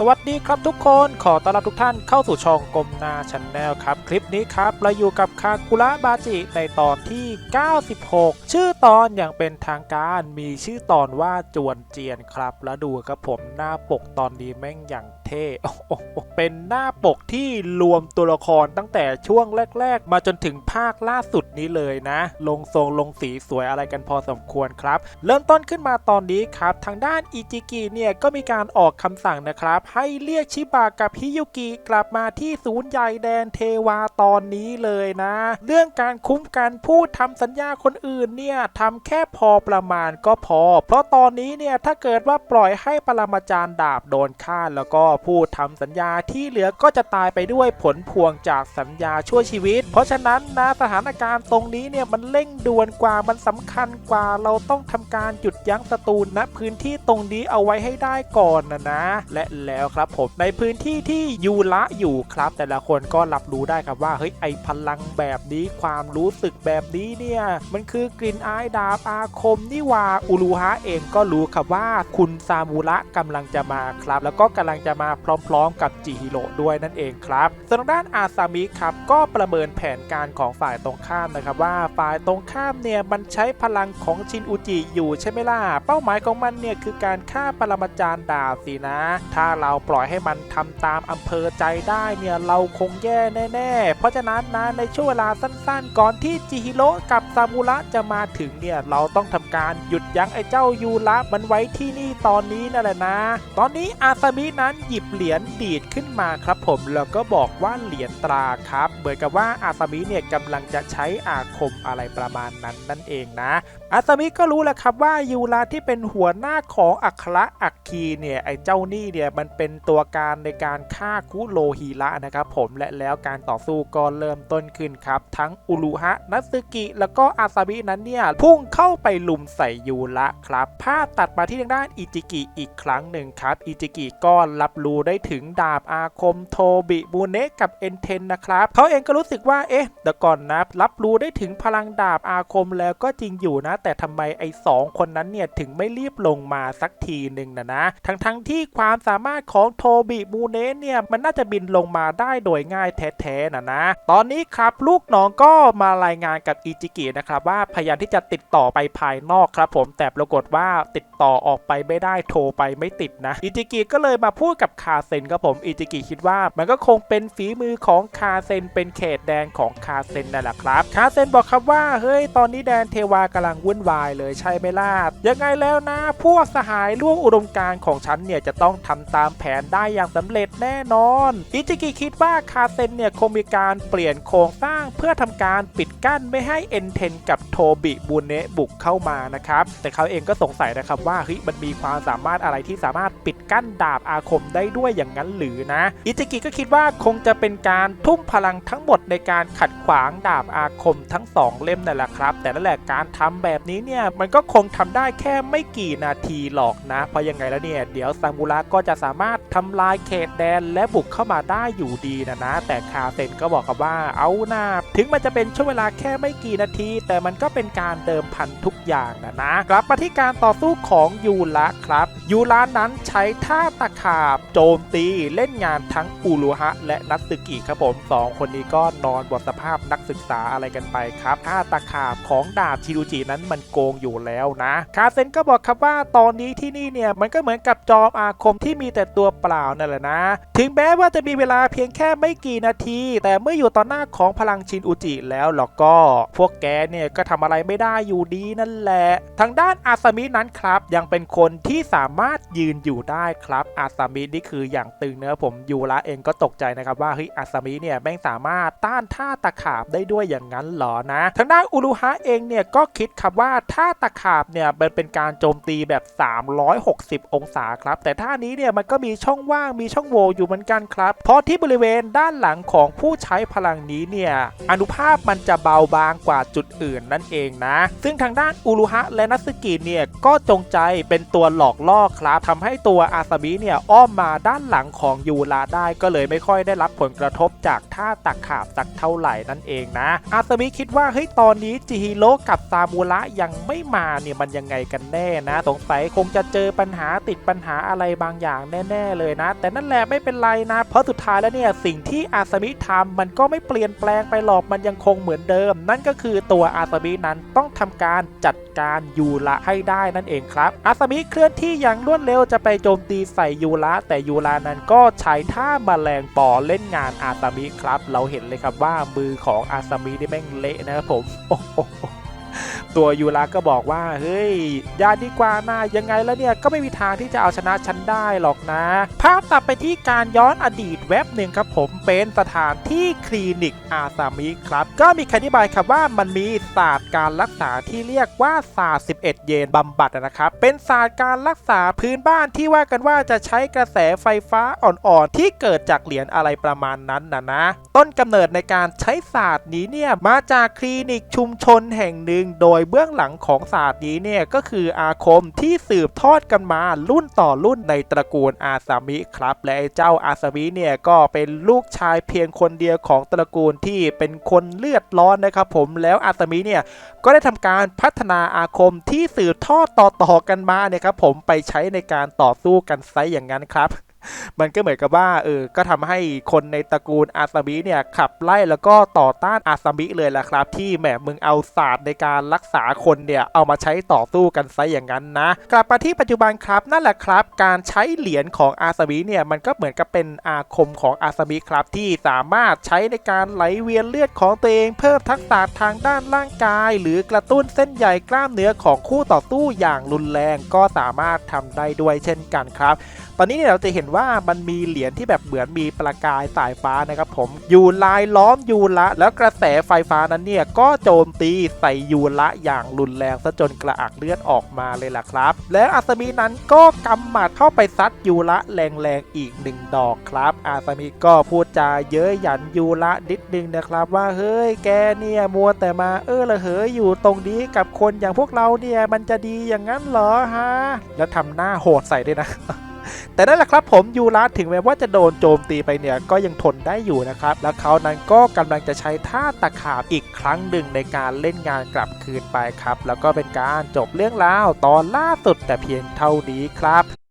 สวัสดีครับทุกคนขอต้อนรับทุกท่านเข้าสู่ช่องกลมนาชันแนลครับ คลิปนี้ครับเราอยู่กับคากุระบาจิในตอนที่ 96 ชื่อตอนอย่างเป็นทางการมีชื่อตอนว่าจวนเจียนครับ แล้วดูครับผมหน้าปกตอนนี้แม่งอย่างเท่โอ้โหเป็นหน้าปกที่รวมตัวละครตั้งแต่ช่วงแรก ๆ มาจนถึงภาคล่าสุดนี้เลยนะ ลงทรงลงสีสวยอะไรกันพอสมควรครับ เริ่มต้นขึ้นมาตอนนี้ครับ ทางด้านอิจิกิเนี่ยก็มีการออกคำสั่งนะครับให้เรียกชิบะกับฮิยุกิกลับมาที่ศูนย์ใหญ่แดนเทวาตอนนี้เลยนะ เรื่องการคุ้มกันผู้ทำสัญญาคนอื่นเนี่ยทำแค่พอประมาณก็พอ เพราะตอนนี้เนี่ยถ้าเกิดว่าปล่อยให้ปรมาจารย์ดาบโดนฆ่าแล้วก็ผู้ทำสัญญาที่เหลือก็จะตายไปด้วยผลพวงจากสัญญาช่วยชีวิต เพราะฉะนั้นนะสถานการณ์ตรงนี้เนี่ยมันเร่งด่วนกว่ามันสำคัญกว่าเราต้องทำการหยุดยั้งศัตรูณพื้นที่ตรงนี้เอาไว้ให้ได้ก่อนนะนะ และแล้วครับผมในพื้นที่ที่ยูระอยู่ครับ แต่ละคนก็รับรู้ได้ครับว่าเฮ้ยไอพลังแบบนี้ความรู้สึกแบบนี้เนี่ยมันคือกลิ่นอายดาบอาคมนี่ว่าอุรุฮะเองก็รู้ครับว่าคุณซามูระกำลังจะมาครับ แล้วก็กำลังจะมาพร้อมๆ กับจิฮิโร่ด้วยนั่นเองครับส่วนด้านอาซามิครับก็ประเมินแผนการของฝ่ายตรงข้ามนะครับว่าฝ่ายตรงข้ามเนี่ยมันใช้พลังของชินอุจิอยู่ใช่ไหมล่ะเป้าหมายของมันเนี่ยคือการฆ่าปรมาจารย์ดาบสินะถ้าเราปล่อยให้มันทำตามอำเภอใจได้เนี่ยเราคงแย่แน่ๆ เพราะฉะนั้นนะในช่วงเวลาสั้นๆ ก่อนที่จิฮิโร่กับซามูระจะมาถึงเนี่ยเราต้องทำการหยุดยั้งไอ้เจ้ายูระมันไว้ที่นี่ตอนนี้นั่นแหละนะ ตอนนี้อาซามินั้นหยิบเหรียญดีดขึ้นมาครับผมแล้วก็บอกว่าเหรียญตราครับ เหมือนกับว่าอาซามิเนี่ยกำลังจะใช้อาคมอะไรประมาณนั้นนั่นเองนะ อาซามิก็รู้แหละครับว่ายูราที่เป็นหัวหน้าของอัคระอักคีเนี่ยไอ้เจ้านี่เนี่ยมันเป็นตัวการในการฆ่าคุโรฮิระนะครับผมและแล้วการต่อสู้ก็เริ่มต้นขึ้นครับ ทั้งอุรุฮะนัสึกิแล้วก็อาซามินั้นเนี่ยพุ่งเข้าไปลุมใส่ยูระครับภาพตัดมาที่ทางด้านอิจิกิอีกครั้งหนึ่งครับอิจิกิก็รับรู้ได้ถึงดาบอาคมโทบิบูเนะกับเอ็นเทนนะครับเขาเองก็รู้สึกว่าเอ๊ะเดี๋ยวก่อนนะรับรู้ได้ถึงพลังดาบอาคมแล้วก็จริงอยู่นะ แต่ทำไมไอ้สองคนนั้นเนี่ยถึงไม่รีบลงมาสักทีหนึ่งนะนะทั้งทั้งๆที่ความสามารถของโทบิบูเนะเนี่ยมันน่าจะบินลงมาได้โดยง่ายแท้ๆนะนะ ตอนนี้ครับลูกน้องก็มารายงานกับอิจิกินะครับว่าพยายามที่จะติดต่อไปภายนอกครับผมแต่ปรากฏว่าติดต่อออกไปไม่ได้โทรไปไม่ติดนะอิจิกิก็เลยมาพูดกับคาเซนครับผมอิจิกิคิดว่ามันก็คงเป็นฝีมือของคาเซนเป็นเขตแดนของคาเซนนั่นแหละครับคาเซนบอกครับว่าเฮ้ยตอนนี้แดนเทวากำลังวุ่นวายเลยใช่ไหมล่ะยังไงแล้วนะ พวกสหายร่วมอุดมการณ์ของฉันเนี่ยจะต้องทำตามแผนได้อย่างสำเร็จแน่นอน อิจิกิคิดว่าคาเซนเนี่ยคงมีการเปลี่ยนโครงสร้างเพื่อทำการปิดกั้นไม่ให้เอ็นเทนกับโทบิบูเนะบุกเข้ามานะครับแต่เขาเองก็สงสัยนะครับว่าเฮ้ยมันมีความสามารถอะไรที่สามารถปิดกั้นดาบอาคมได้ด้วยอย่างนั้นหรือนะ อิจิกิก็คิดว่าคงจะเป็นการทุ่มพลังทั้งหมดในการขัดขวางดาบอาคมทั้งสองเล่มนั่นแหละครับ แต่นั่นแหละการทำแบบนี้เนี่ยมันก็คงทำได้แค่ไม่กี่นาทีหรอกนะ เพราะยังไงแล้วเนี่ยเดี๋ยวซามูระก็จะสามารถทำลายเขตแดนและบุกเข้ามาได้อยู่ดีนะนะ แต่คาเซนก็บอกกับว่าเอาหน้าถึงมันจะเป็นช่วงเวลาแค่ไม่กี่นาที แต่มันก็เป็นการเดิมพันทุกอย่างนะนะ กลับมาที่การต่อสู้ของยูระครับ ยูระนั้นใช้ท่าตะขาบโจมตีเล่นงานทั้งอุรุฮะ และนัตสึกิครับผมสองคนนี้ก็นอนบนสภาพนักศึกษาอะไรกันไปครับท่าตะขาบของดาบชิรุจินั้นมันโกงอยู่แล้วนะ คาเซนก็บอกครับว่าตอนนี้ที่นี่เนี่ยมันก็เหมือนกับจอมอาคมที่มีแต่ตัวเปล่านั่นแหละนะ ถึงแม้ว่าจะมีเวลาเพียงแค่ไม่กี่นาที แต่เมื่ออยู่ต่อหน้าของพลังชินอุจิแล้วหรอกก็ พวกแกเนี่ยก็ทำอะไรไม่ได้อยู่ดีนั่นแหละ ทางด้านอาซามินั้นครับ ยังเป็นคนที่สามารถยืนอยู่ได้ครับอาซามินี่คืออย่างตึงเนื้อผมยูระเองก็ตกใจนะครับว่าเฮ้ยอาซามิเนี่ยแม่งสามารถต้านท่าตะขาบได้ด้วยอย่างนั้นเหรอนะ ทางด้านอุรุฮะเองเนี่ยก็คิดครับว่าท่าตะขาบเนี่ยมันเป็นการโจมตีแบบ 360 องศาครับ แต่ท่านี้เนี่ยมันก็ก็มีช่องว่างมีช่องโหว่อยู่เหมือนกันครับ เพราะที่บริเวณด้านหลังของผู้ใช้พลังนี้เนี่ยอนุภาพมันจะเบาบางกว่าจุดอื่นนั่นเองนะ ซึ่งทางด้านอุรุฮะและนัสกิเนี่ยก็จงใจเป็นตัวหลอกล่อครับทำให้ตัวอาซามิเนี่ยอ้อมมาด้านหลังของยูราได้ก็เลยไม่ค่อยได้รับผลกระทบจากท่าตะขาบสักเท่าไหร่นั่นเองนะ อาซามิคิดว่าเฮ้ยตอนนี้จิฮิโร่กับซามูระยังไม่มาเนี่ยมันยังไงกันแน่นะ สงสัยคงจะเจอปัญหาติดปัญหาอะไรบางอย่างแน่แน่เลยนะ แต่นั่นแหละไม่เป็นไรนะ เพราะสุดท้ายแล้วเนี่ยสิ่งที่อาสมิทำมันก็ไม่เปลี่ยนแปลงไปหรอกมันยังคงเหมือนเดิม นั่นก็คือตัวอาสมินั้นต้องทำการจัดการยูระให้ได้นั่นเองครับ อาสมิเคลื่อนที่อย่างรวดเร็วจะไปโจมตีใส่ยูระแต่ยูระนั้นก็ใช้ท่าแมลงปอเล่นงานอาสมิครับ เราเห็นเลยครับว่ามือของอาสมินี่แม่งเละนะครับผมโอ้โห ตัวยูระก็บอกว่า เฮ้ยยาดีกว่านะยังไงแล้วเนี่ย ก็ไม่มีทางที่จะเอาชนะฉันได้หรอกนะ ภาพตัดไปที่การย้อนอดีตเว็บหนึ่งครับผมเป็นสถานที่คลินิกอาซามิครับ ก็มีคำอธิบายครับว่ามันมีศาสตร์การรักษาที่เรียกว่าศาสตร์11 เยนบำบัดนะครับ เป็นศาสตร์การรักษาพื้นบ้านที่ว่ากันว่าจะใช้กระแสไฟฟ้าอ่อนๆ ที่เกิดจากเหรียญอะไรประมาณนั้นนะนะ ต้นกำเนิดในการใช้ศาสตร์นี้เนี่ยมาจากคลินิกชุมชนแห่งหนึ่งโดยเบื้องหลังของศาสตร์นี้เนี่ยก็คืออาคมที่สืบทอดกันมารุ่นต่อรุ่นในตระกูลอาซามิครับ และเจ้าอาซามิเนี่ยก็เป็นลูกชายเพียงคนเดียวของตระกูลที่เป็นคนเลือดร้อนนะครับผมแล้วอาซามิเนี่ยก็ได้ทำการพัฒนาอาคมที่สืบทอดต่อๆกันมาเนี่ยครับผมไปใช้ในการต่อสู้กันไซอย่างนั้นครับ มันก็เหมือนกับว่าเออก็ทำให้คนในตระกูลอาซามิเนี่ยขับไล่แล้วก็ต่อต้านอาซามิเลยแหละครับ ที่แหมมึงเอาศาสตร์ในการรักษาคนเนี่ยเอามาใช้ต่อสู้กันซะอย่างนั้นนะ กลับมาที่ปัจจุบันครับนั่นแหละครับ การใช้เหรียญของอาซามิเนี่ยมันก็เหมือนกับเป็นอาคมของอาซามิครับที่สามารถใช้ในการไหลเวียนเลือดของตัวเอง เพิ่มทักษะทางด้านร่างกาย หรือกระตุ้นเส้นใยกล้ามเนื้อของคู่ต่อสู้อย่างรุนแรงก็สามารถทำได้ด้วยเช่นกันครับ ตอนนี้เนี่ยเราจะเห็นว่ามันมีเหรียญที่แบบเหมือนมีประกายสายฟ้านะครับผมอยู่ลายล้อมยูระแล้วกระแสไฟฟ้านั้นเนี่ยก็โจมตีใส่ยูระอย่างรุนแรงซะจนกระอักเลือดออกมาเลยล่ะครับ แล้วอาซามินั้นก็กำหมัดเข้าไปซัดยูระแรงๆอีกหนึ่งดอกครับ อาซามิก็พูดจาเย้ยหยันยูระนิดนึงนะครับว่าเฮ้ยแกเนี่ยมัวแต่มาเออละเหยอยู่ตรงนี้กับคนอย่างพวกเราเนี่ยมันจะดีอย่างนั้นเหรอฮะแล้วทำหน้าโหดใส่ด้วยนะ แต่นั่นแหละครับผมยูราถึงแม้ว่าจะโดนโจมตีไปเนี่ยก็ยังทนได้อยู่นะครับ แล้วเขานั้นก็กำลังจะใช้ท่าตะขาบอีกครั้งหนึ่งในการเล่นงานกลับคืนไปครับ แล้วก็เป็นการจบเรื่องราวตอนล่าสุดแต่เพียงเท่านี้ครับ